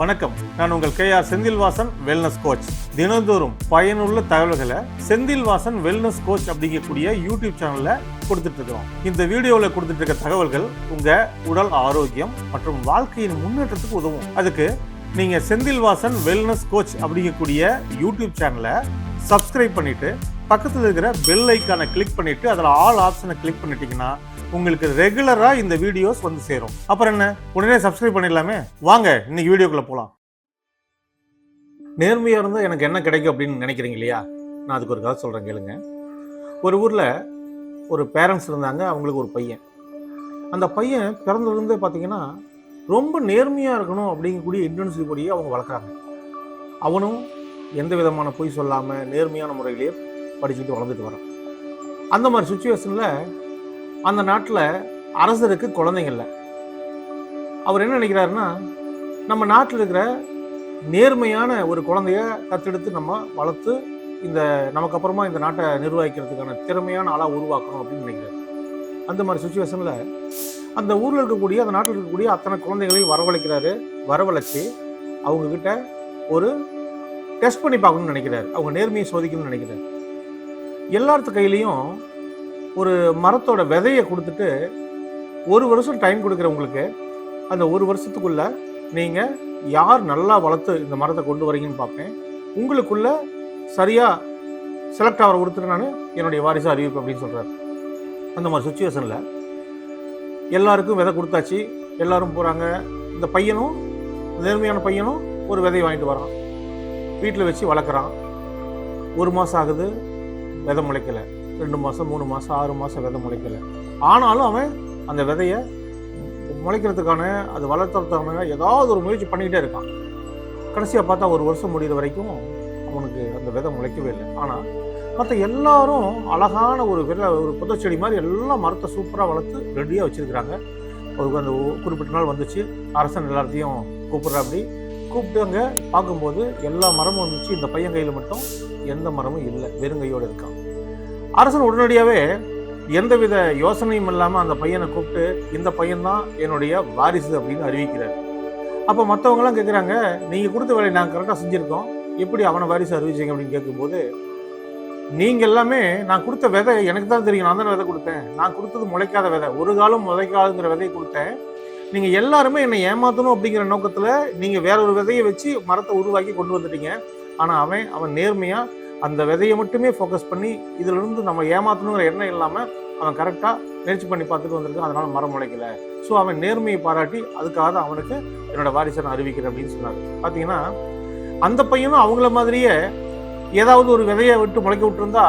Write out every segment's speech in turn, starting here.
வணக்கம். நான் உங்கள் K R Senthilvasan wellness coach தினந்தோறும் பயனுள்ள தகவல்களை செந்தில்வாசன் வெல்னஸ் கோச் அப்படிங்கக்கூடிய யூடியூப் சேனல்ல கொடுத்துட்டு இருக்கோம். இந்த வீடியோவில் கொடுத்துட்டு இருக்க தகவல்கள் உங்க உடல் ஆரோக்கியம் மற்றும் வாழ்க்கையின் முன்னேற்றத்துக்கு உதவும். அதுக்கு நீங்க செந்தில்வாசன் வெல்னஸ் கோச் அப்படிங்கக்கூடிய யூடியூப் சேனலை சப்ஸ்கிரைப் பண்ணிட்டு பக்கத்தில் இருக்கிற பெல் ஐக்கானை கிளிக் பண்ணிவிட்டு அதில் ஆல் ஆப்ஷனை கிளிக் பண்ணிட்டீங்கன்னா உங்களுக்கு ரெகுலராக இந்த வீடியோஸ் வந்து சேரும். அப்புறம் என்ன? உடனே சப்ஸ்கிரைப் பண்ணிடலாமே? வாங்க இன்னைக்கு வீடியோக்குள்ளே போகலாம் நேர்மையாக இருந்தால் எனக்கு என்ன கிடைக்கும் அப்படின்னு நினைக்கிறீங்க இல்லையா? நான் அதுக்கு ஒரு கதை சொல்கிறேன் கேளுங்க. ஒரு ஊரில் ஒரு பேரண்ட்ஸ் இருந்தாங்க அவங்களுக்கு ஒரு பையன். அந்த பையன் பிறந்ததுலேருந்தே பார்த்தீங்கன்னா ரொம்ப நேர்மையாக இருக்கணும் அப்படிங்கக்கூடிய இன்டென்சிட்டி கூடிய அவங்க வளர்க்குறாங்க. அவனும் எந்த விதமான பொய் சொல்லாமல் நேர்மையான முறையிலேயே படிச்சுட்டு வளர்ந்துட்டு வரோம். அந்த மாதிரி சுச்சுவேஷனில் அந்த நாட்டில் அரசருக்கு குழந்தைங்கள அவர் என்ன நினைக்கிறாருன்னா நம்ம நாட்டில் இருக்கிற நேர்மையான ஒரு குழந்தைய தத்தெடுத்து நம்ம வளர்த்து இந்த நமக்கு அப்புறமா இந்த நாட்டை நிர்வகிக்கிறதுக்கான திறமையான ஆளாக உருவாக்கணும் அப்படின்னு நினைக்கிறார். அந்த மாதிரி சுச்சுவேஷனில் அந்த ஊரில் இருக்கக்கூடிய அந்த நாட்டில் இருக்கக்கூடிய அத்தனை குழந்தைகளையும் வரவழைக்கிறாரு வரவழைச்சு அவங்கக்கிட்ட ஒரு டெஸ்ட் பண்ணி பார்க்கணும்னு நினைக்கிறார். அவங்க நேர்மையை சோதிக்கணும்னு நினைக்கிறார். எல்லாத்து கையிலையும் ஒரு மரத்தோட விதையை கொடுத்துட்டு ஒரு வருஷம் டைம் கொடுக்குறவங்களுக்கு அந்த ஒரு வருஷத்துக்குள்ள நீங்கள் யார் நல்லா வளர்த்து இந்த மரத்தை கொண்டு வரீங்கன்னு பார்ப்பேன். உங்களுக்குள்ள சரியாக செலக்ட் ஆகிற ஒருத்தர் நான் என்னுடைய வாரிசு அறிவிப்பு அப்படின்னு சொல்கிறார் அந்த மாதிரி சுச்சுவேஷனில் எல்லாருக்கும் விதை கொடுத்தாச்சு. எல்லாரும் போகிறாங்க இந்த பையனும் நேர்மையான பையனும் ஒரு விதையை வாங்கிட்டு வரான். வீட்டில் வச்சு வளர்க்குறான். ஒரு மாதம் ஆகுது. விதை முளைக்கலை. ரெண்டு மாதம் மூணு மாதம் ஆறு மாதம் விதை முளைக்கலை. ஆனாலும் அவன் அந்த விதையை முளைக்கிறதுக்கான அது வளர்த்துறதுக்கான ஏதாவது ஒரு முயற்சி பண்ணிக்கிட்டே இருக்கான். கடைசியாக பார்த்தா ஒரு வருஷம் முடிகிற வரைக்கும் அவனுக்கு அந்த விதை முளைக்கவே இல்லை. ஆனால் மற்ற எல்லாரும் அழகான ஒரு விதை ஒரு புதச்செடி மாதிரி எல்லாம் மரத்தை சூப்பராக வளர்த்து ரெடியாக வச்சுருக்கிறாங்க. ஒரு அந்த குறிப்பிட்ட நாள் வந்துச்சு. அரசன் எல்லாத்தையும் கூப்பிட்ற அப்படி கூப்பிட்டு அங்கே பார்க்கும்போது எல்லா மரமும் வந்துச்சு. இந்த பையன் கையில் மட்டும் எந்த மரமும் இல்லை. வெறுங்கையோடு இருக்கான். அரசன் உடனடியாகவே எந்தவித யோசனையும் இல்லாமல் அந்த பையனை கூப்பிட்டு இந்த பையன்தான் என்னுடைய வாரிசு அப்படின்னு அறிவிக்கிறார். அப்போ மற்றவங்களாம் கேட்குறாங்க நீங்கள் கொடுத்த வேலையை நாங்கள் கரெக்டாக செஞ்சுருக்கோம். எப்படி அவனை வாரிசு அறிவிச்சிங்க? அப்படின்னு கேட்கும்போது நீங்கள் எல்லாமே நான் கொடுத்த விதை எனக்கு தான் தெரியும். நான் தானே விதை கொடுத்தேன். நான் கொடுத்தது முளைக்காத விதை. ஒரு காலம் முளைக்காதுங்கிற விதையை கொடுத்தேன். நீங்கள் எல்லாருமே என்னை ஏமாற்றணும் அப்படிங்கிற நோக்கத்தில் நீங்கள் வேற ஒரு விதையை வச்சு மரத்தை உருவாக்கி கொண்டு வந்துட்டீங்க. ஆனால் அவன் அவன் நேர்மையாக அந்த விதையை மட்டுமே ஃபோக்கஸ் பண்ணி இதிலிருந்து நம்ம ஏமாற்றணுங்கிற எண்ணம் இல்லாமல் அவன் கரெக்டாக முயற்சி பண்ணி பார்த்துட்டு வந்திருக்கான். அதனால மரம் முளைக்கல. ஸோ அவன் நேர்மையை பாராட்டி அதுக்காக தான் அவனுக்கு என்னோட வாரிசை நான் அறிவிக்கிறேன் அப்படின்னு சொன்னார். பார்த்தீங்கன்னா அந்த பையனும் அவங்கள மாதிரியே ஏதாவது ஒரு விதையை விட்டு முளைக்க விட்டுருந்தா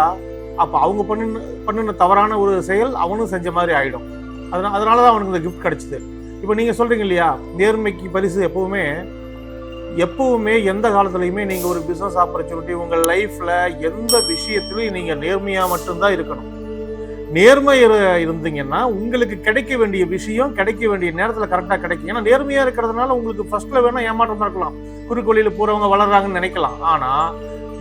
அப்போ அவங்க பண்ணின பண்ணின தவறான ஒரு செயல் அவனும் செஞ்ச மாதிரி ஆகிடும் அதனால அதனால தான் அவனுக்கு இந்த கிஃப்ட் கிடைச்சிது. இப்போ நீங்கள் சொல்கிறீங்க இல்லையா? நேர்மைக்கு பரிசு எப்பவுமே எப்பவுமே எந்த காலத்துலையுமே நீங்கள் ஒரு பிஸ்னஸ் ஆப்பர்ச்சுனிட்டி உங்கள் லைஃப்பில் எந்த விஷயத்துலையும் நீங்கள் நேர்மையாக மட்டும்தான் இருக்கணும். நேர்மை இருந்தீங்கன்னா உங்களுக்கு கிடைக்க வேண்டிய விஷயம் கிடைக்க வேண்டிய நேரத்தில் கரெக்டாக கிடைக்கும். ஏன்னா நேர்மையாக இருக்கிறதுனால உங்களுக்கு ஃபர்ஸ்ட்ல வேணால் ஏமாற்றமாக இருக்கலாம். குறுக்கோளியில் போகிறவங்க வளர்றாங்கன்னு நினைக்கலாம். ஆனால்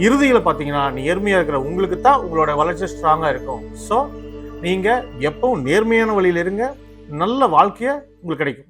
இறுதியில் பார்த்தீங்கன்னா நேர்மையாக இருக்கிற உங்களுக்கு தான் உங்களோட வளர்ச்சி ஸ்ட்ராங்காக இருக்கும். ஸோ நீங்கள் எப்பவும் நேர்மையான வழியில் இருங்க. நல்ல வாழ்க்கையை உங்களுக்கு கிடைக்கும்.